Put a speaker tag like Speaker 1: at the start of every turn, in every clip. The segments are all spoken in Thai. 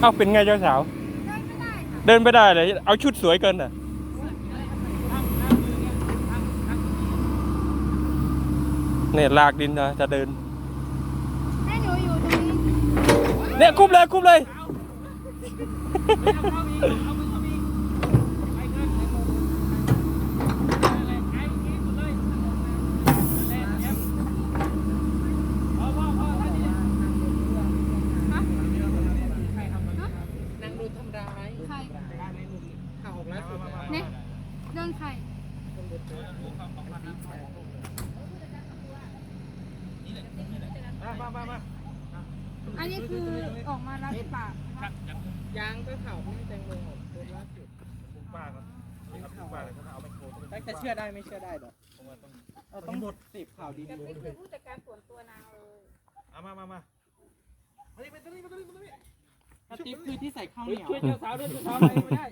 Speaker 1: เอ้าเป็นไงเจ้าสาว เดินไม่ได้เลย เอาชุดสวยเกินอะเนี่ยลากดินนะจะเดิน
Speaker 2: ให้หนูอยู่ตรงนี้
Speaker 1: เนี่ยคุบเลยคุบเลย
Speaker 3: นางโดนทำร้าย
Speaker 2: ใคร
Speaker 3: ข่าวออกแล้วสุด
Speaker 2: เนี่ย เรื่องใคร
Speaker 3: มามามา
Speaker 2: อันนี้คือออกมารับปาก
Speaker 3: ยางก็เข่าไม่แตงโมออกโดนล่าสุด
Speaker 4: ป้ากครับป้าเลยเขาเอาไปโค
Speaker 3: แต่จะเชื่อได้ไม่เชื่อได้หรอกเราต้องบดสิบข่าวดี
Speaker 2: จะไม่คือผู้จัดการส่วนตัวนางเลย
Speaker 4: เอามามามามานี่มาตรงนี้มาตรงนี้มาตรงนี้
Speaker 3: ติ๊บคือที่ใส่ข้าวเหนียว
Speaker 5: ช่วยเจ้าสาวด้วยเจ้าสาวไปไม่ได้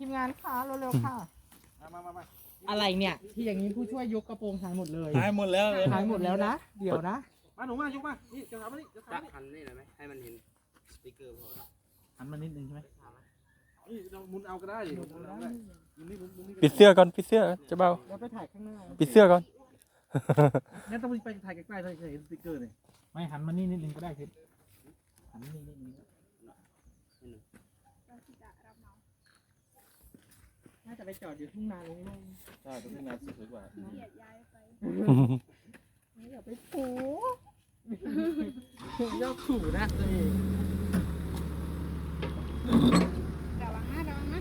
Speaker 3: ทีมงานค่ะเร็วๆค่ะ
Speaker 4: มามามามา
Speaker 3: อะไรเนี่ย ที่อย่างนี้ผู้ช่วยยกกระโปรงหายหมดเลย
Speaker 5: หายหมดแล้วเลย
Speaker 3: หายหมดแล้วนะ เดี๋ยวนะ
Speaker 4: มาหนูมายกมา นี่จะทำมานี่จะทำมานี่
Speaker 5: หันนี่เลยไหมให้มันเห็นสติกเกอร์พอ
Speaker 3: หันมานิดนึงใช่ไหม
Speaker 4: นี่เราหมุนเอาก็ได้ดิหมุนเอาก็ได้หมุนนี่หมุนหมุนนี่
Speaker 1: ปิดเสื้อก่อนปิดเสื้อเจะเบา
Speaker 3: เราไปถ่ายข้างหน้า
Speaker 1: ปิดเสื้อก่อน
Speaker 4: งั้นต้องไปถ่ายใกล้ๆเลยเห็นสติ๊กเกอร์นี่
Speaker 5: ไม่หันมานี่นิดนึงก็ได้ครับหันนี่นิดนึง
Speaker 3: น่าจะไปจอดอยู่ทุ่งนาโล่ง
Speaker 4: ใช่ตรงนี้นาสวยกว่า
Speaker 2: เกลียดย้ายไป
Speaker 3: ๆอย่าไปถูยอดขู่นะตัวเอง
Speaker 2: ระวังนะระวังนะ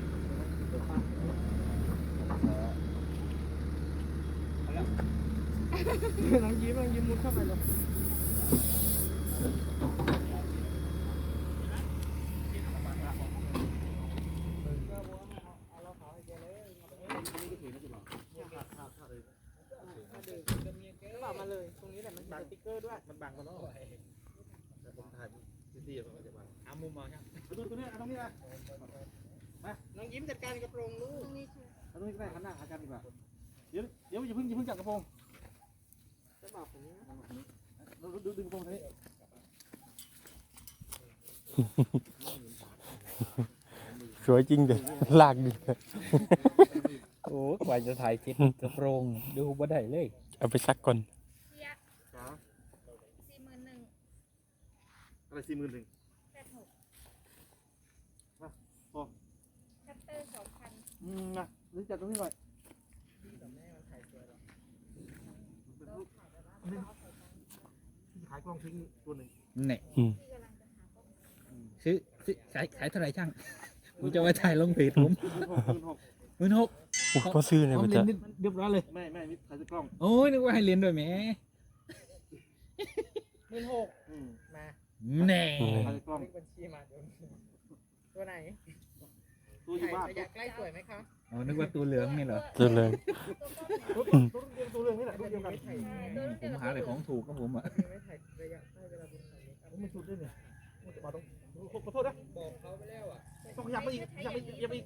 Speaker 3: น้องยิ้มน้องยิ้มมุดเข้าไปเลย บอกมาเลย ตรงนี้แหละมันมีสติ๊กเกอร์ด้วย
Speaker 4: มันบังกันเนาะแต่ผมถ่ายที่ๆมันจะบัง
Speaker 5: เอามุมมองครับ
Speaker 4: เอาตรงนี้เอาตรงนี้นะ
Speaker 3: น้องยิ้มจัดการกระโปรงลู
Speaker 2: ต
Speaker 3: ก
Speaker 2: รงนี้ช่วย
Speaker 4: เอาตรงนี้ก็ได้หันหน้าหากันดีกว่าเดี๋ยวเดี๋ยวอย่าเพิ่งอย่าเพิ่งจับกระโปรง
Speaker 3: จะบอกผมนี้
Speaker 4: เราดึงดึงกระโปรงตรงนี้
Speaker 1: สวยจริงเด็ลากดิน
Speaker 5: โอ้กว่าจะถ่ายคลิปกระโปรงดูบ่ได้เลย
Speaker 1: เอาไปซักก่อน
Speaker 2: เสีย
Speaker 4: จ้า
Speaker 2: สี่หมื่นหนึ่ง
Speaker 4: อะไรสี่หมื่นหนึ่ง
Speaker 2: แปดหก
Speaker 4: พอ
Speaker 2: คัตเตอร์สองพัน
Speaker 4: อืมนะหรือจับตรงนี้หน่อยขายกล้องทิ้งตัวหนึ่ง
Speaker 5: เนี่ย ซื้อซื้อขายขายเท่าไหร่ช่าง ผมจะไปถ่ายลงเพจผม
Speaker 4: หมื่นหกหมื่นหก
Speaker 5: หมื่นหก
Speaker 1: โอ้พอซื้อเนี่ย
Speaker 5: พร้อ
Speaker 1: มั
Speaker 5: ม
Speaker 1: น
Speaker 5: เล
Speaker 1: จะ
Speaker 5: นส์เรียบร้อยเลย
Speaker 4: ไม่ไม่ไม่ถ่ายจากกล้อง
Speaker 5: โอ้ยนึกว่าให้เรียนด้วยแหม
Speaker 3: หมื่นหก
Speaker 4: อืม
Speaker 3: มา
Speaker 5: แน่
Speaker 1: อืม
Speaker 4: ถ่ายจากกล้อง
Speaker 3: เลขบัญชีมาเดี๋ยวตัวไหน
Speaker 4: ตัวอยู่บ้าน
Speaker 3: ระยะใกล้สวยไหมคะ
Speaker 5: อ๋อนึกว่าตัวเหลืองนี่เหรอ
Speaker 1: เจอเลย
Speaker 4: ตัวตัวเรื่องนี้แหละตัวเดียวกัน
Speaker 5: ผมหาอะไรของถูกครับผมอะ
Speaker 3: ไม่ถ่ายระยะใกล้เวลาบุญถ่าย
Speaker 4: ผมไม่ชุดด้วยเนี่ยมันจะมาตรง ขอโทษนะ
Speaker 3: บอกเขาไปแล้วอะ
Speaker 4: ต้องขยับไปอีกขยับไปอีกขยับไปอีก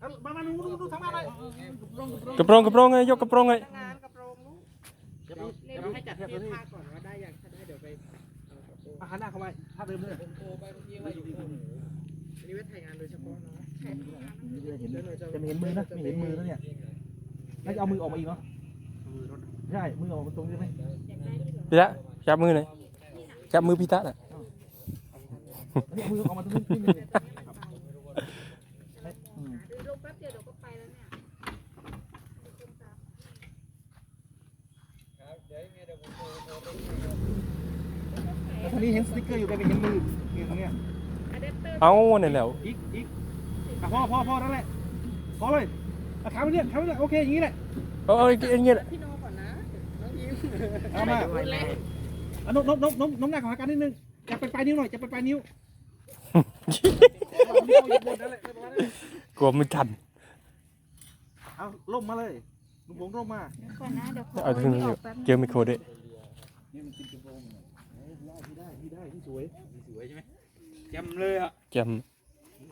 Speaker 4: เอามามาดูดูดูทางบ้าเลย
Speaker 1: กระโปรงกระโปรงไงยกกระโปรงไง
Speaker 3: งานกระโปรงลูก
Speaker 4: ขยับไปอีกข
Speaker 3: เดี๋
Speaker 4: ยับ
Speaker 3: ว
Speaker 4: ไป
Speaker 3: ให้
Speaker 4: อีก
Speaker 3: จัด
Speaker 4: ขยับ
Speaker 3: เที
Speaker 4: ไป
Speaker 3: ยบ
Speaker 4: อีก
Speaker 3: ท่าก่อนว่าได้อย่างถ้าได้เดี๋ยวไปเอากระโปรง
Speaker 4: อาหันหน้าเข้ามาท่าเดิมเลย
Speaker 3: ผมโทรไปเมื่อกี้ว่าอยู่โอ้โหอันนี้ไว้ถ่ายงานโดยเฉพาะเนาะ
Speaker 4: เห็นจะไม่เห็นมือนะไม่เห็นมือแล้วเนี่ยน่าจะเอามือออกมาอีกเนาะใช่มือออกมาตรงนี้ไหม
Speaker 1: พี่ตะจับมือหน่อยจับมือพี่ตะหน่
Speaker 4: อันนี้เอา
Speaker 2: ลงแป๊บเดียวเดี๋ยวก็ไปแล้วเนี่ย
Speaker 4: แต่ทีนี้เห็นสติ๊กเกอร์อยู่แต่ไม่เห็นมือนี่ตรงเนี้ย
Speaker 2: อะแดปเตอร์
Speaker 1: เอาเนี่ยแหล้ว
Speaker 4: อีกอีกอะพอพอพอนั่นแหละพอเลยอะขาไปเนี่ยขาไปเนี่ยโอเคอย่างนี้แหละ
Speaker 1: เอาเอาอย่างเงี้ยแหละ
Speaker 3: พี่โนก่อนนะน้องยิ้ม
Speaker 4: เอามาอะนกนกนกนกนกหน้าของอาการนิดนึงจับไปปลายนิ้วหน่อยจับไปปลายนิ้ว
Speaker 1: กลัวไม่ทัน
Speaker 4: เอาล่มมาเลยลุงผงล่มมา
Speaker 2: ก่อนนะเดี๋ยวขอ
Speaker 1: เอาถึง
Speaker 2: นี่
Speaker 1: นี้
Speaker 2: ออกแป๊บนึง
Speaker 1: เจอไมโครด้วย
Speaker 4: นี่มันติดกระโปรงที่ได้ที่ได้ที่สวย
Speaker 5: สวยใช่ไหมจำเลยอะ
Speaker 1: จ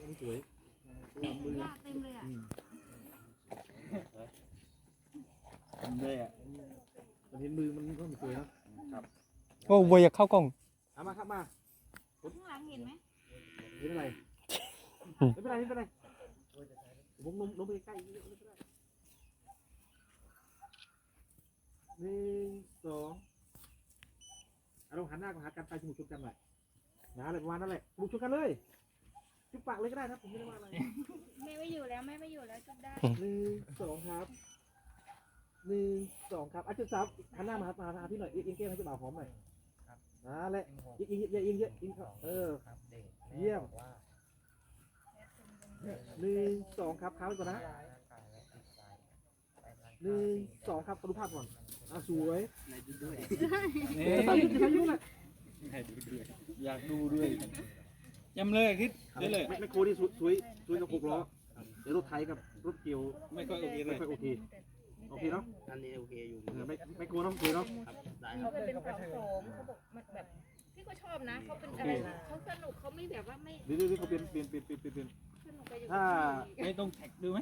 Speaker 4: ที่สวย
Speaker 2: ยากเต็มเลยอะ
Speaker 4: ทำเลยอะมันเห็นมือมันก็ไม่สวยนะ
Speaker 1: โอ้วัวอยากเข้ากล้อง
Speaker 4: เอามาครับมา
Speaker 2: ข้างหลังเห็นไหม
Speaker 4: ไม่เป็นไรไม่เป็นไรไม่เป็นไรผมลงลงไปใกล้ๆนิดนึงไม่เป็นไรหนึ่งสองเอาลงหันหน้ามาหากันไปจมูกชนกันหน่อยนะอะไรประมาณนั้นแหละจมูกชนกันเลยจุ๊บปากเลยก็ได้นะผมไม่ได้ว่าอะไร
Speaker 2: แม่ไม่อยู่แล้วแม่ไม่อยู่แล้วจำได้
Speaker 4: หนึ่งสองครับหนึ่งสองครับอาจารย์สาวหันหน้ามาหามาหาพี่หน่อยเอียงเก้งให้เจ้าบ่าวหอมหน่อย นะแหละยิงยิงยิงยิงยิงเข้าเออ
Speaker 3: ครับเด็ก
Speaker 4: เยี่ยมหนึ่งสองครับค้างไว้ก่อนนะหนึ่งสองครับขอดูภาพก่อนอะสวย
Speaker 5: นี่
Speaker 4: จะทำยุ่งจะทำยุ่งแหละ
Speaker 5: อยากดูด้วยยำเลยคิดได้เลย
Speaker 4: ไม่ไม่โคนี่สวยสวยสวยกับหกล้อเดี๋ยวรถไถกับรถเกี่ยว
Speaker 5: ไม่ค่อยโอเคเล
Speaker 4: ไม่
Speaker 5: ย
Speaker 4: ค่อยโอเค โอเคเนาะ
Speaker 3: อันนี้โอเคอยู่
Speaker 4: เออไม่ไม่โกลัวเนาะสวยเนาะ
Speaker 3: ครับได้ค
Speaker 2: เขา
Speaker 3: รับ
Speaker 2: เป็นเขาโสมเขาบอกมันแบบพี่ก็ชอบนะเขาเป็นอะไรนะเขาสนุกเขาไม่แบบว่าไม่
Speaker 4: เดี๋ยวเดี๋ยวเขาเปลี่ยนเปลี่ยนเปลี่ยนเปลี่ยนเปลี่ยนเปลี่ยน
Speaker 2: สนุกไปอยู่
Speaker 4: ถ้า
Speaker 5: ไม่ต้องแท็กดูไหม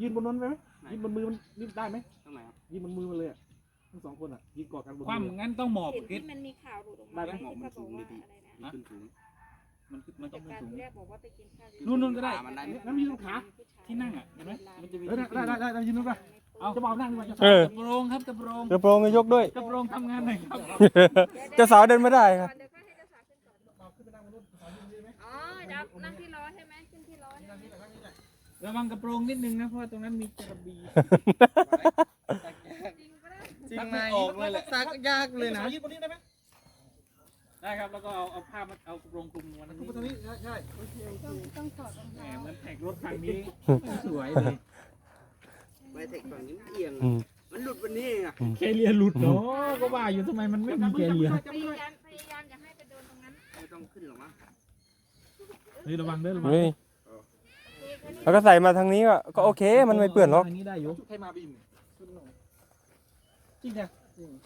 Speaker 4: ยืนบนนั้นไหมยืนบนมือมันยืนได้ไหม
Speaker 3: ตรงไหนครับ
Speaker 4: ยืนบนมือมันเลยอะทั้งสองคนอะยืนกอดกันบน
Speaker 5: ความ
Speaker 4: มือ
Speaker 5: งั้นต้องหมอบ
Speaker 2: เห็น
Speaker 5: คิด
Speaker 2: ที่มันมีข่าวหลุดออกมาที่เขาบอกว่าอะไรนะ
Speaker 3: ขึ้นสูง
Speaker 5: มันมันต้
Speaker 2: จา
Speaker 5: อกงขึ้น
Speaker 2: การ
Speaker 5: สูง
Speaker 2: ที่แรกบอกว่าไปกินข้าว
Speaker 5: นู่นนู่นก็ได้
Speaker 3: มันได้
Speaker 4: น้ำยืนตรงขา
Speaker 5: ที่นั่งอะเห็นไหมมันจะมี
Speaker 4: เออได้ได้ได้ได้ยืนนู้นป่ะ
Speaker 5: เอา
Speaker 4: จะบอกนั่งดีกว่าจะ
Speaker 1: เออ
Speaker 5: กระโปรงครับกระโปรง
Speaker 1: กระโปรงก็ยกด้วย
Speaker 5: กระโปรงทำงานหน่อยครับ
Speaker 1: เจ้าสาวเดินไม่ได้ครับ
Speaker 2: เดี๋ยวก็ให้เจ้าสาวขึ้นก่อนอ๋อจะนั่งที่ล้อใช่ไหมขึ้นที่ล้อใช่ไหม
Speaker 5: ระวังกระโปรงนิดนึงนะเพราะว่าตรงนั้นมีกระบี่
Speaker 2: จริงก็ได้
Speaker 5: จริงไหมออกเลยแหละ
Speaker 3: ซักยากเลยนะ
Speaker 4: ยืนบนนี้ได้ไหม
Speaker 5: ได้ครับแล้วก็เอาเอาผ้ามาเอากระโปรงคลุมวัน
Speaker 4: คุณ
Speaker 5: นี้
Speaker 4: บนตรงนี้ใช่
Speaker 2: ต้องต้องถอดรอง
Speaker 5: แหม
Speaker 2: เท้า
Speaker 5: เหมันแท็กรถคันนี้ สวยเลย
Speaker 3: ไม่เทคฝั่งนี้เอียง
Speaker 1: อืม
Speaker 3: มันหลุดวันนี้อะ
Speaker 5: เคเลียหลุดเนาะก็ว่าอยู่ทำไมมันไม่มีเคเลีย
Speaker 2: พยายามพยายามอย่าให้ไปโดนตรงนั้น
Speaker 3: ไม่ต้องขึ้นหรอกมั้ง
Speaker 5: เฮ้ยระวังเด้อระวัง
Speaker 1: เฮ้ยแล้วก็ใส่มาทางนี้ก็ก็โอเค มันไม่เปื้อนหรอก
Speaker 5: ทางนี้ได้อยู่
Speaker 4: ใครมาบิน
Speaker 5: จริงจ้ะ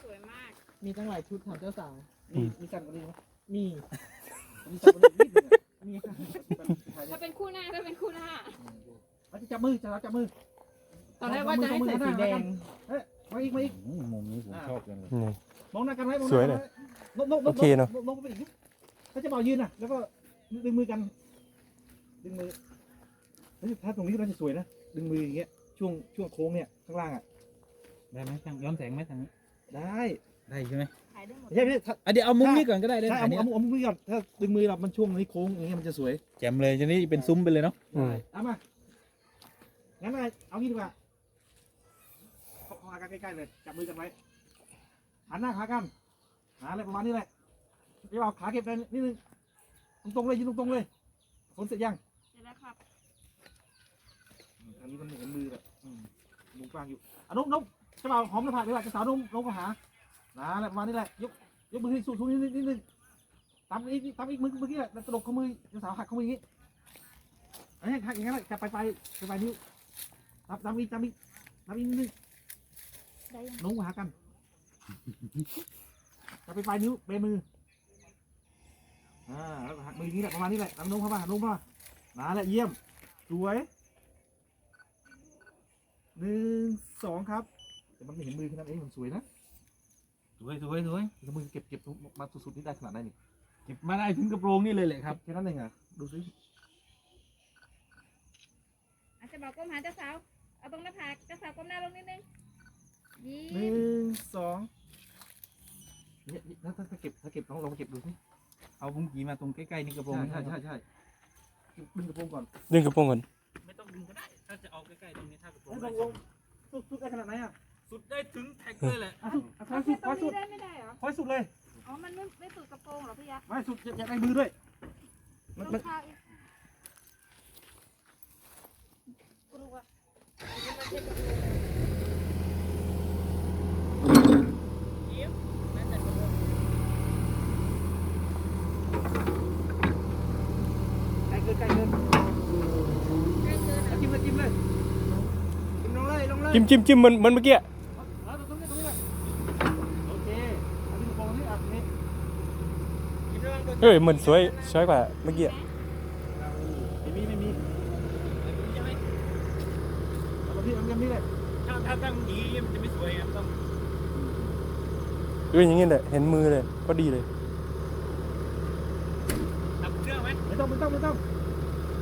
Speaker 2: สวยมาก
Speaker 5: มีตั้งหลายชุดของเจ้าสาว
Speaker 4: มีมีกันกว่านี้ไหม
Speaker 5: มี
Speaker 4: มีกันกว่านี้นิดนึง
Speaker 5: มี
Speaker 2: ถ้าเป็นคู่หน้าถ้าเป็นคู่หน้า
Speaker 4: มันจะจับมือจะจับมือ
Speaker 5: ตอนแรกว่าจะให้ใส่สีแดง
Speaker 4: มาอีกมาอีก
Speaker 5: มุมนี้ผมชอบจังเลย
Speaker 1: นี่
Speaker 4: มองหน้ากันไว้มองห
Speaker 1: ส
Speaker 4: น้า
Speaker 1: วย
Speaker 4: กัน
Speaker 1: เลย
Speaker 4: ไว้นกนกน
Speaker 1: โอกเคเนอะ
Speaker 4: นกไปอีกถ้าจะเบายืนน่ะ แล้วก็ดึงมือกันดึงมือเฮ้ยถ้าตรงนี้เราจะสวยนะดึงมืออย่างเงี้ยช่วงช่วงโค้งเนี่ยข้างล่างอะ
Speaker 5: ได้ไหมทางย้อนแสงไหมทางนี้
Speaker 4: ได้
Speaker 5: ได้ใช่ไหม
Speaker 2: ถ่ายได้หมด
Speaker 4: ไม่ใช่ไม่ใช่ถ้า
Speaker 5: อะเดี๋ยวเอามุมนี้ก่อนก็ได้ได้
Speaker 4: ถ้า
Speaker 5: อั
Speaker 4: เอา
Speaker 5: นนี้
Speaker 4: เอาเอามือก่อนถ้าดึงมือเรามันช่วงนี้โค้งอย่างเงี้ยมันจะสวย
Speaker 5: แจ่มเลยจะนี่เป็นซุ้มไปเลยเนาะ
Speaker 1: อืม
Speaker 4: เอามางั้นไงเอางี้ดีกว่า เข้าเข้าหากันใกล้ๆเลย จับมือกันไว้หันหน้าขากันหาอะไรประมาณนี้แหละเดี๋ยวเอาขาเก็บไปนิดนึงตรงๆเลยยืนตรงๆเลยฝนเสร็จยัง
Speaker 2: เสร็จแล้วครับ
Speaker 4: อันนี้มันเห็นมือแบบอืมมุมกว้างอยู่อะนกนกจะเอาหอมหน้าผากเลยว่ะจะสาวนมนกมาหานะอะไรประมาณนี้แหละยกยกมือให้สูงสูงนิดนึงนิดนึงตามอีกตามอีกมือเมื่อกี้แหละแล้วกระดกข้อมือจะสาวหักข้อมืออย่างงี้อันนี้หักอย่างนั้นแหละจับไปไปไปไปนิ้วตามตามอีกตามอีกตามอีกนิดนึง
Speaker 2: ได้ยัง
Speaker 4: นกมาหากันจับไปปลายนิ้วเบมือ อ่าแล้วหักมืออย่างนี้แหละประมาณนี้แหละตามนกเข้ามาหักนกเข้ามานั่นแหละเยี่ยม สวย หนึ่งสองครับ แต่มันไม่เห็นมือแค่นั้นเองมันสวยนะ
Speaker 5: สวยสวยสวย
Speaker 4: แล้วมือเก็บเก็บมาสุดๆนี่ได้ขนาดไหนนี่
Speaker 5: เก็บมาได้ถึงกระโปรงนี่เลยแหละครับ
Speaker 4: แค่นั้นเองอะดูสิ
Speaker 2: อาจจะบอกก้มหาเจ้าสาว เอาตรงหน้าผากเจ้าสาวก้มหน้าลงนิดนึง ยิ้
Speaker 4: หนึ่
Speaker 2: ม
Speaker 4: งสองเนี่ยถ้าถ้าถ้าเก็บถ้าเก็บลองลองเก็บดูสิ
Speaker 5: เอาพุงกีมาตรงใกล้ๆนี่กระโปรง
Speaker 4: ใช่ใช่ใช่ใช่ดึงกระโปรงก่อน
Speaker 1: ดึงกระโปรงก่อน
Speaker 5: ไม่ต้องดึงก็ได้ ถ้าจะเอาใกล้ๆตรงนี้ถ้ากระโปรง
Speaker 4: ให้ลองลองสุดสุดได้ขนาดไหนอะ
Speaker 5: สุดได้ถึงแท็กเลยแหละ
Speaker 4: อะสุดอะค
Speaker 2: เอา
Speaker 4: อยสุ
Speaker 2: แค่
Speaker 4: ด
Speaker 2: ต
Speaker 4: ค
Speaker 2: ร
Speaker 4: องยสุ
Speaker 2: นี้
Speaker 4: ด
Speaker 2: ได้ไม่ได้เหรอ
Speaker 4: คอยสุดเลย
Speaker 2: อ๋อ มันไม่ไม่สุดกระโปรงเหรอพี่ยักษ์
Speaker 4: ไม่สุดอยากได้มือด้วย
Speaker 2: ร
Speaker 4: มัน
Speaker 2: อง
Speaker 4: มัน
Speaker 2: เท้าอีกกลัว
Speaker 4: ใกล้เกินใกล้เกิน
Speaker 2: ใกล้เกิน
Speaker 4: เอาจิ้มเลยจิ้มเลย
Speaker 3: ขึ้นลงเลยลงเลย
Speaker 1: จิ้มจิ้มจิ้มเหมันเหมันเมื่อกี้
Speaker 4: เอาตรงนี้ตรงนี้เลยโอเคเอาดึงกระโปรงนี่อะนี่
Speaker 1: เอ้ยเหมือนสวยสวยกว่าเมื่อกี้
Speaker 4: ไม่มีไม่มีเอาที่อันนี้เลย
Speaker 5: ถ้าถ้าตั้งนี้มันจะไม่สวยไงต้อง
Speaker 1: เอออย่างงี้แหละเห็นมือเลยก็ดีเลย
Speaker 5: ดับเครื่องไหม
Speaker 4: ไม่ต้องไม่ต้องไม่ต้อง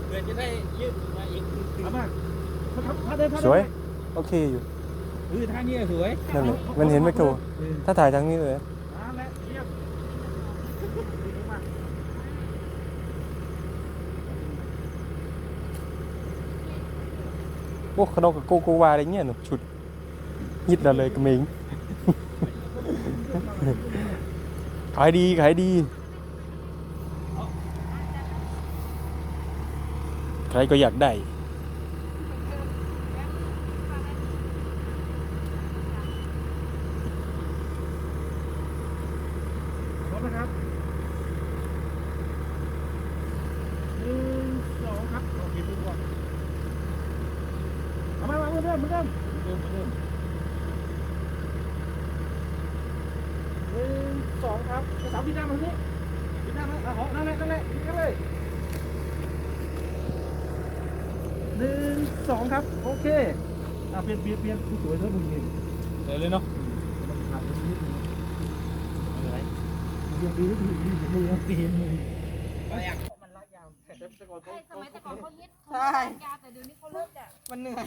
Speaker 5: เพื่อจะได้ยืดมาอีก
Speaker 4: เอามาถ้าถ้าถ้าเดินถ้า
Speaker 1: ส
Speaker 4: เดิน
Speaker 1: วย
Speaker 4: ไป
Speaker 1: โอเคอยู่
Speaker 5: เออท่านี้สวย
Speaker 1: นั่นแหละมันเห็นไม่โกถ้าถ่ายทางนี้เลย
Speaker 4: นั่นแหละเยี่ยมดีมาก
Speaker 1: โอ้ขนมกับโกโกวาอะไรเงี้ยหนูชุดยิดเราเลยกระเมงขายดีขายดีใครก็อยากได้
Speaker 4: พร้อมนะครับหนึ่งสองครับโอเคดูก่อนเอามามาเหมือนเดิมเหมือนเดิมเหมือนเดิมเหมือนเดิมหนึ่งสองครับกระสาวบินหน้ามาทางนี้บินหน้ามาเอาเหาะนั่นแหละนั่นแหละบินกันเลยหนึ่งสองครับโอเคอะเปลี่ยนเปลี่ยนเปลี่ยนผู้สวยเท่ามึงเห็น
Speaker 5: เดี๋ยวเลยเนาะ
Speaker 4: มันขาดตรงนี้นิดนึง ยังดีที่ดีที่มือตีนมือ
Speaker 3: มันลากย
Speaker 4: แต่ก่อนเขา
Speaker 2: ใช่สมัยแต่ก่อนเขาฮิต
Speaker 3: ใช่
Speaker 2: ยาวแต่เดี๋ยวนี้เขาเลิกอะ
Speaker 3: มันเหนื่อย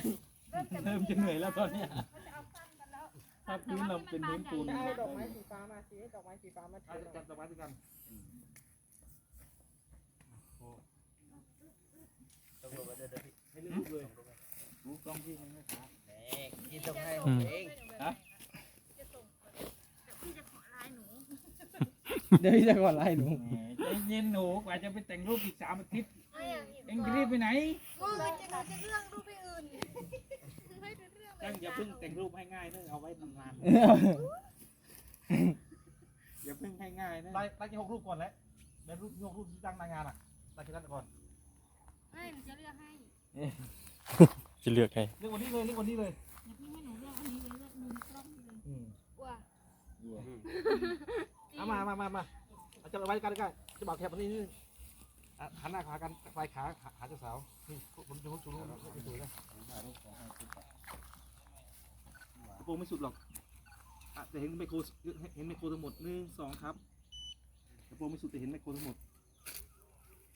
Speaker 2: เริ่มจะ
Speaker 5: เริ่มจะเหนื่อยแล้วตอนเนี้ย
Speaker 2: เขาจะเอาสั้นกันแล้ว
Speaker 5: ถ้าพื้นเราเป็นพื้นปูน
Speaker 3: เอาดอกไม้สีฟ้ามาสิดอกไม้สีฟ้ามา
Speaker 4: เอา
Speaker 3: ถือ
Speaker 4: จับดอกไม้ด้วยกันให้ลูกเลย
Speaker 5: รู้กล้องที่มันไม่ขาด
Speaker 3: นี่ส่งให้
Speaker 1: อืม
Speaker 3: เอง
Speaker 2: จะส่งพี่จะขอไลน์หนู
Speaker 5: เดี๋ยวจะก่อนไล่หนูใจเย็นหนูกว่าจะไปแต่งรูปอีกสามอาทิตย์เอ็งจะรีบไปไหน
Speaker 2: มือจะหนูจะเรื่องรูปไปอื่นไม่เป็นเรื่อง
Speaker 5: จังอย่าเพิ่งแต่งรูปให้ง่ายนะเอาไว้นานๆอย่าเพิ่งให้ง่ายนะ
Speaker 4: ไล่ไล่แค่หกรูปก่อนแหละแล้วรูปยกรูปที่ตั้งหน้างานอะไล่แค่นั้นก่อน
Speaker 2: ไม่หนูจะเลือกให้
Speaker 1: จะเลือกให้
Speaker 4: เรื่องวันนี้เลยเรื่องวันนี้เลย
Speaker 2: เดี๋ยวพี่ให้หนูเลือกอันนี้เลยเลือกมุมกล้องเลย
Speaker 4: อืม
Speaker 2: ว่า
Speaker 4: เอามามามามาเอาจับไว้กันใกล้จะบอกแคบอันนี้นิดนึงอะหันหน้าขากันปลายขาหาเจ้าสาวนี่ผมจะชูรูปไม่สวยนะกระโปรงไม่สุดหรอกอะแต่เห็นไมโครเห็นไมโครทั้งหมดหนึ่งสองครับกระโปรงไม่สุดแต่เห็นไมโครทั้งหมด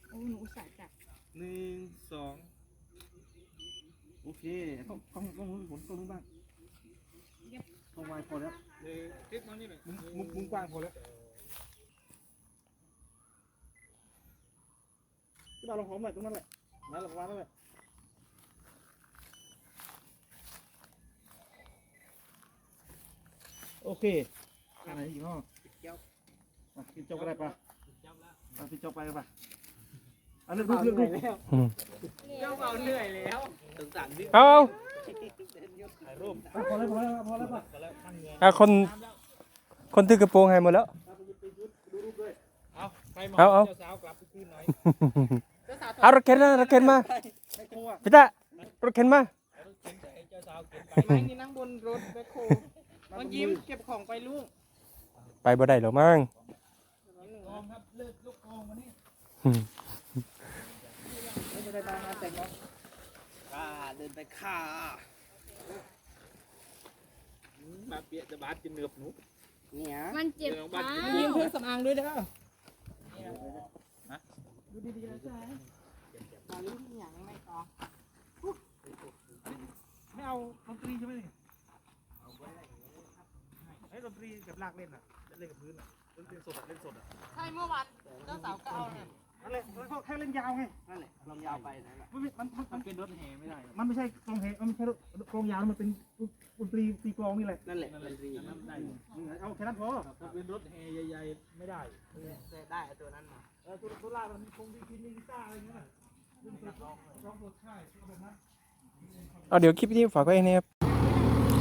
Speaker 2: โอ้หนูอุตส่าห์จับ
Speaker 4: หนึ่งสองโอเคกล้องกล้องกล้องนู้นผลกล้องนู้นบ้าง กล้องวายพอแล้ว
Speaker 5: เลยคลิปมานี่เลย
Speaker 4: มุมมุมมุมกว้างพอแล้วที่บ้านเราหอมหน่อยตรงนั้นแหละนั่นแหละประมาณนั้นแหละโอเคอะไรอีกเนาะอะกินโจ๊กก็ได้ปะอะกินโจ๊กไปกันปะอันนี้ลูกลูกลูก
Speaker 1: อืม
Speaker 3: เจ้าเบาเหนื่อยแล้วสงสารพี่
Speaker 1: เอา
Speaker 5: ถ่ายรูป
Speaker 4: พอแล้วพอแล้วพอแล้วปะ
Speaker 5: ก็แล้วข้างเงิน
Speaker 1: เอาคน คนถือกระโปรงให้หมดแล้ว
Speaker 5: เอาใครมา
Speaker 1: เอาเอา
Speaker 5: เจ้าสาวกลับไปคืนหน่อย
Speaker 3: เจ้าสาว
Speaker 1: เอารถเข็นมารถเข็นมา
Speaker 4: ไอ้โคอะ
Speaker 1: พี่ตารถเข็นมา
Speaker 5: เอารถเข็นให้เจ้าสาวเข็นไป
Speaker 3: ไม้นี่นั่งบนรถแบคโฮมันยิ้มเก็บของไปลูก
Speaker 1: ไปบ่ได้หรอกมั้ง
Speaker 5: กองครับเลิกลูกกองมานี่
Speaker 1: อืม
Speaker 3: ไม่ได้มางานแต่งเนาะค่าเดินไป ค่า
Speaker 5: มาเปียกจะบาดกินเนือบหนู
Speaker 3: เนี่ย
Speaker 2: มันเจ็บขา
Speaker 3: ยิ้มเครื่องสำอางด้วยเด้อ
Speaker 4: ดูดีๆนะจ๊ะ
Speaker 3: มาลิ้นที่หยังไม่ต่อ
Speaker 4: ไม่เอาดนตรีใช่ไหมนี่ไอ้ดนตรีกับลากเล่นอะ เล่นกับพื้นอะดนตรีสดอะเล่นสดอะ
Speaker 3: ใช่เมื่อวานเจ้าสาวก็เอาเนี่ย
Speaker 4: นั่นแหละแล้วก็แค่เล่นยาวไง
Speaker 3: นั่นแหละลองยาวไปนั่นแหละ
Speaker 4: มันไม่มันมัน
Speaker 5: มันเป็นรถแห่ไม่ได้หรอก
Speaker 4: มันไม่ใช่กลองเหมันไม่ใช่กลองยาวมันเป็นดนตรีตีกลองนี่แหละ
Speaker 3: นั่นแหละ
Speaker 5: นั่นแห
Speaker 3: ด
Speaker 5: ละ
Speaker 3: นตรี
Speaker 5: อันนั้นได้อยู่
Speaker 4: นี่ไงเอาแค่นั้นพอ
Speaker 5: ถ้าเป็นรถแห่ใหญ่ๆไม่ได้
Speaker 3: ได้เอาตัวนั้นมา
Speaker 4: เออตัวตัวลากมันมีคงมีกีมีกีตาร์อะไรเงี้ยเล่นสดร้องสดใช่เอาแบบนั้น
Speaker 1: เอาเดี๋ยวคลิปนี้ฝากไว้นะครับ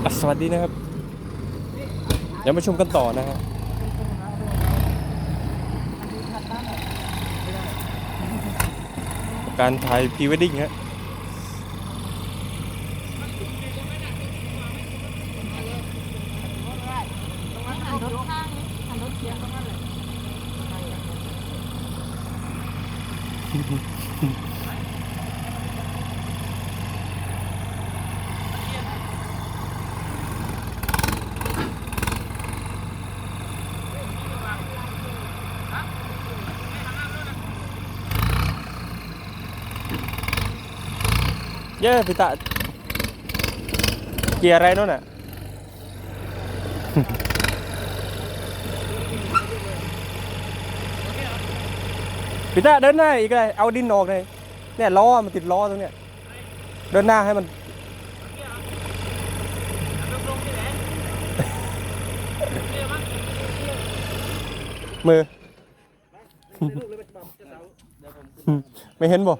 Speaker 1: อะสวัสดีนะครับ เดี๋ยวมาชมกันต่อนะฮะ การถ่ายพรีเวดดิ้งฮะ
Speaker 2: หันรถข้างหันรถเคียงตรงนั้นเลย
Speaker 1: เย้พี่ตาเกียร์อะไรโน่นน่ะพี่ตาเดินหน้าอีกเลยเอาดินออกเลยเนี่ยล้อมันติดล้อตรงเนี้ยเดินหน้าให้มันมือไม่เห็นบ่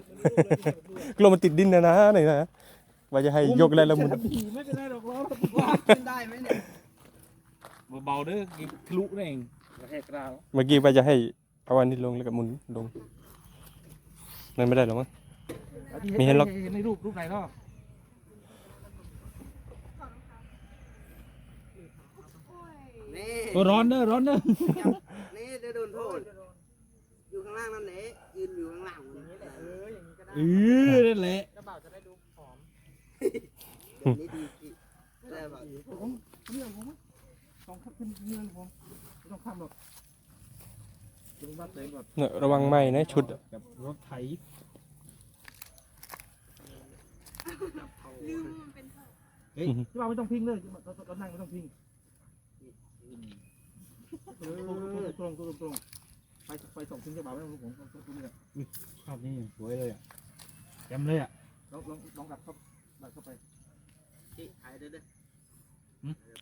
Speaker 1: กลัวมันติดดินนะนะหน่อยนะว่าจะให้ยกอะไรแล้วมุน
Speaker 5: ไม่เป็นไรหรอกล้อ
Speaker 3: ขึ้นได้ไหมเนี่ย
Speaker 5: เบาๆเด้อกินทะลุนั่นเองกระแทกกราว
Speaker 1: เมื่อกี้ว่าจะให้เอาอันนี้ลงแล้วก็หมุนลงนั่นไม่ได้หรอกมั้งมีเห็นหรอก
Speaker 5: ในรูปรูปไหนเนาะ
Speaker 3: นี่
Speaker 5: โอ้ร้อนเด้อร้อนเด้อ
Speaker 3: นี่ได้โดนโทษอยู่ข้างล่างนั่นแหละยืนอยู่ข้างล่างมันเอ ออย่างนี้ก็ได้
Speaker 5: เออนั่นแหละ
Speaker 3: แบบนี้ดีจริงได้แบบ
Speaker 4: สองครับขึ้นนี่นั่นผมไม่ต้องข้ามหรอกจะต้องวัดเต็มก่อน
Speaker 1: เนี่ยระวังไหมนะชุดอะ
Speaker 5: กับรถไถ
Speaker 2: ลืมมันเป็นเท่า
Speaker 4: ที่ว่าไม่ต้องพิงเลยเราเรานั่งไม่ต้องพิงเออตรงตรงตรงตรงไปไปส่งถึงจะบ่าวไม่ต้องผมตรงนี้แหละ
Speaker 5: ภาพนี้สวยเลยอะ จำเลยอะ
Speaker 4: ลองลองลองดับเข้าดับเข้าไป
Speaker 3: ที่ถ่ายด้วยเด้อ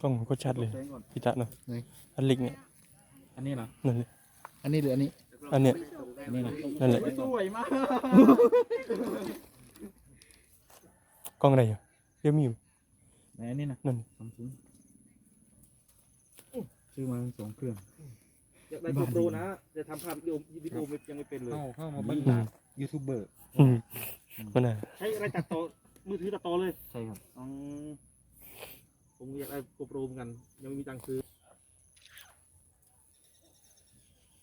Speaker 3: ก
Speaker 1: ล้องมันก็ชัดเลย
Speaker 4: แสงก่อน
Speaker 1: พี่ตาเนาะอันลิกเนี่ย
Speaker 5: อันนี้เหรอ
Speaker 1: นั่นเลย
Speaker 5: อันนี้หรืออันนี้
Speaker 1: อันเนี้ย
Speaker 5: อันนี้นะ
Speaker 1: นั่นแหละ
Speaker 4: สวยมาก
Speaker 1: กล้องอะไรอยู่เดี๋ยวมีอยู่
Speaker 5: ไหนอันนี้นะ
Speaker 1: นั่น
Speaker 5: ซัมซุงซื้อมาสองเครื่อง
Speaker 4: อยากได้ตัวโปรนะจะทำภาพวิดีโอวิดีโอยังไม่เป็นเลย
Speaker 5: เข้าเข้ามาบรรดายูทูบเบอร์
Speaker 1: อืม มันน่ะ
Speaker 4: ใช้อะไรตัดต่อมือถือตัดต่อเลย
Speaker 5: ใช่ครับ
Speaker 4: อืมผมอยากได้ตัวโปรเหมือนกัน ยังไม่มีตังค์ซื้อ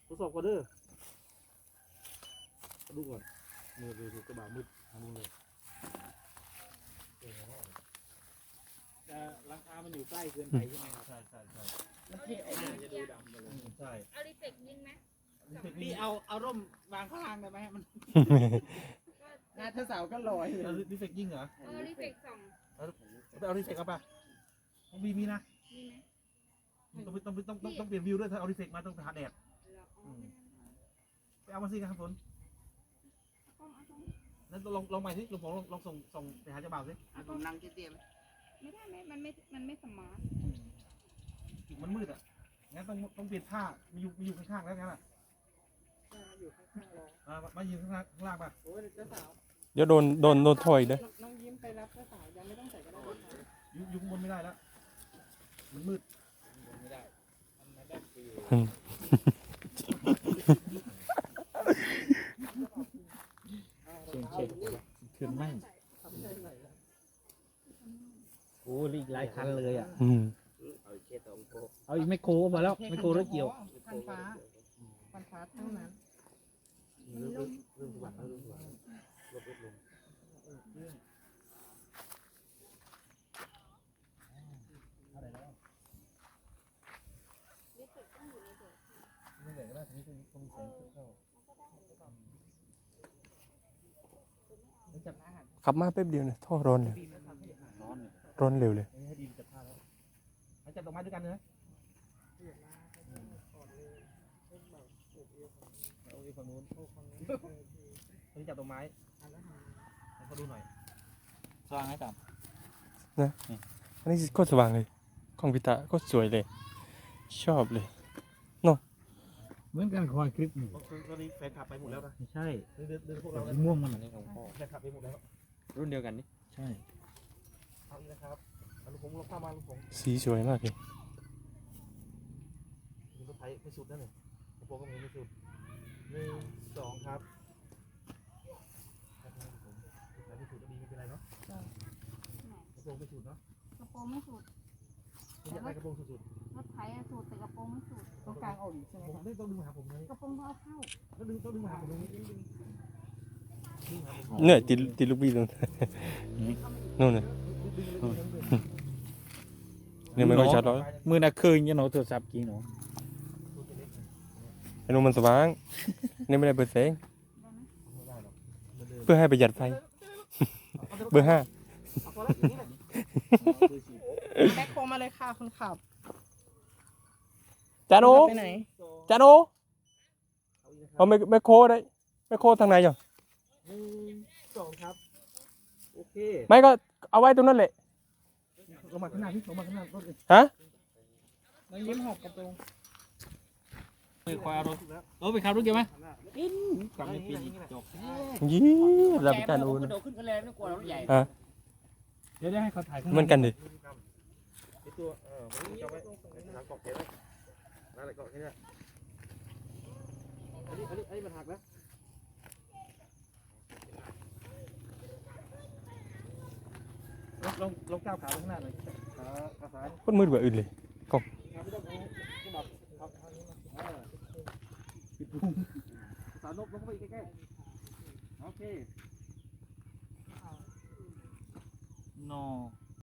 Speaker 4: ทดสอบก่อนเด้อดูก่อนมือดูดูกระบะมืดทางนู้นเลย
Speaker 5: แต่ราคามันอยู่ใกล้เกินไปใช่ไหมครับ
Speaker 4: ใช่ใช่ใช่
Speaker 5: มันเท่ออกมาจะดูดำไปเลย
Speaker 4: ใช่
Speaker 2: เอาลิเฟกยิงไหม
Speaker 5: พี่เอาเอาร่มวางข้างล่างได้ไหมให้มัน
Speaker 3: หน้าเธอสาวก็ลอย
Speaker 4: แล้วรีเฟกยิ่งเหรอ
Speaker 2: เออลิเฟกสอง
Speaker 4: ไปเอารีเฟกเอาป่ะต้องมีมีนะ
Speaker 2: มีไหม
Speaker 4: ต้องต้องต้องต้องต้องเปลี่ยนวิวด้วยถ้าเอารีเฟกมาต้องหาแดด
Speaker 2: เหรออ๋อ
Speaker 4: ไปเอามาสิครับฝน
Speaker 2: เอาเอาเอา
Speaker 4: นั้นลองลองใหม่สิลองผมลองลองส่งส่งไปหาเจ้าบ่าวสิ
Speaker 3: อะผมนั่งเตี้ยๆไหม
Speaker 2: ไม่ได้ไหมมันไม่ มันไม่สมาร์ท
Speaker 4: มันมืดอะ งั้นต้องต้องเปลี่ยนท่ามีอยู่มีอยู่ข้างๆแล้วงั้นอะอ่ามามายืนข้างล่างข้างล่างป่ะ
Speaker 3: โอ้ยเจ้าสาว
Speaker 1: เดี๋ยวโดนโดนโดนถอยเด้อ
Speaker 3: น้องยิ้มไปรับเจ้าสาวยังไม่ต้องใส่ก็ได้
Speaker 4: อยู่อยู่ข้างบนไม่ได้แล้วมันมืด
Speaker 5: ไม่ได้มันไม่ได้คือ
Speaker 1: อืม
Speaker 5: เชิงเชิงขึ้นไม่โอ้อีกหลายคันเลยอะ
Speaker 1: อืม
Speaker 3: เอาเชตองโก
Speaker 5: เอาอีกไม่โครมาแล้วไม่โครรถเกี่ยว
Speaker 3: พันฟ้าพันฟ้าเท่านั้น
Speaker 4: เริ่มเริ่มสว่างแล้วเริ่มสว่างลดลดลงไม่เหนื่อก็ได้ทีนี้ต้องต้องแสงเข้า
Speaker 1: ขับมาแป๊บเดียวเนี่ยท่อร้อนเลย
Speaker 5: ร้อนเร็
Speaker 1: วเลย
Speaker 4: ให้ดีจับผ้าแล้วให้จับดอกไม้ด้วยกันนะเอาอีกฝั่งนู้นเขาจับดอกไม้ เขาดูหน่อย
Speaker 5: สว่างให้จับ
Speaker 1: อันนี้โคตรสว่างเลยกล้องพิตาโคตรสวยเลย ชอบเลย
Speaker 5: เหมือนกันคอยคลิปนี่
Speaker 4: ตอนนี้แฟนคลับไปหมดแล้วนะ
Speaker 5: ไม่ใช่
Speaker 4: เดินเดินเดินพวก
Speaker 5: แต่
Speaker 4: เรา
Speaker 5: สีม่วงมันอันนี้ของพ่อ
Speaker 4: แฟนคลับไปหมดแล้ว
Speaker 1: รุ่นเดียวกันนี่
Speaker 5: ใช่
Speaker 4: เอาอีกนะครับเอาลูกผมลงเข้ามาลูกผม
Speaker 1: สีสวยมากเลย
Speaker 4: มีรถไถไม่สุดนั่นเลยกระโปรงก็มีไม่สุดหนึ่งสองครับครับผมรถไถไม่สุดก็ดีไม่เป็นไรเนาะก ระโปรงไม่สุดเนาะ
Speaker 2: กระโปรงไม่สุด
Speaker 4: ไม่อยากได้กระโปรงสุด
Speaker 2: รถไถอะสุดแต่กระโปรงไม่สุด
Speaker 3: ตรงกลางออกอีกใช่ไหม
Speaker 4: ๆผมไม่ต้องดึงมาหาผมเลย
Speaker 2: กระโปรงก็เอาเข้า
Speaker 4: ก็ดึงต้องดึงมาหาผมตรงนี้ดึงหาผม
Speaker 1: เนี่ยติดติดลูกบี้ตรง นู่นเลยเนี่ยไม่ค่อยชัดหรอก
Speaker 5: มือน่ะเคยยังหนูโทรศัพท์กี่หนู
Speaker 1: ไอ้นู่นมันสว่างนี่ไม่ได้เปิดแสง
Speaker 4: ไม่ได้หรอกเหมือนเดิม
Speaker 1: เพื่อให้ประหยัดไฟ เบอร์ห้า
Speaker 4: เเอาพอแล้วอย่างนี้แหละ
Speaker 3: แม็กโคมาเลยค่ะคุณขับ
Speaker 1: จานโอ
Speaker 3: ไปไหน
Speaker 1: จานโอเอาไม่ไม่โคได้ไม่โคทางไหนจ้ะ
Speaker 4: หนึ่งสองครับ โอเค
Speaker 1: ไม่ก็เอาไว้ตรงนั้นแหละ
Speaker 4: ลงมาข้างหน้าพี่ลงมาข้างหน้ารถเลย
Speaker 1: ฮะ
Speaker 3: น้องยิ้มหอบกระโปรง
Speaker 5: ไปคอยเอารถรถไปขับรถเกี่ยวไหมกลับไปปีนจบ
Speaker 1: ยี่รับจานโอ
Speaker 5: ก
Speaker 1: นะ
Speaker 5: ระโดดขึ้นกันแล้วไม่กลัวรถใหญ่
Speaker 1: ฮะ
Speaker 5: เดี๋ยวได้ให้เขาถ่ายข้าง
Speaker 1: เหมือนกันดิ
Speaker 4: ไอตัวเออผมจำไว้หางเกาะเขียนไว้นั่นแหละเกาะแค่นี้อันนี้อันนี้อันนี้มันหักนะลองลองลองก้าวขาไปข้างหน้าหน่อยขาขาซ้าย
Speaker 1: คนมืดกว่าอื่นเลย
Speaker 4: ขาไม่ต้องเอาก็แบบเอาเอานี้มาเออปิดพุงสาวนกลงเข้าไปอีกใกล้ๆโอเค
Speaker 5: นอ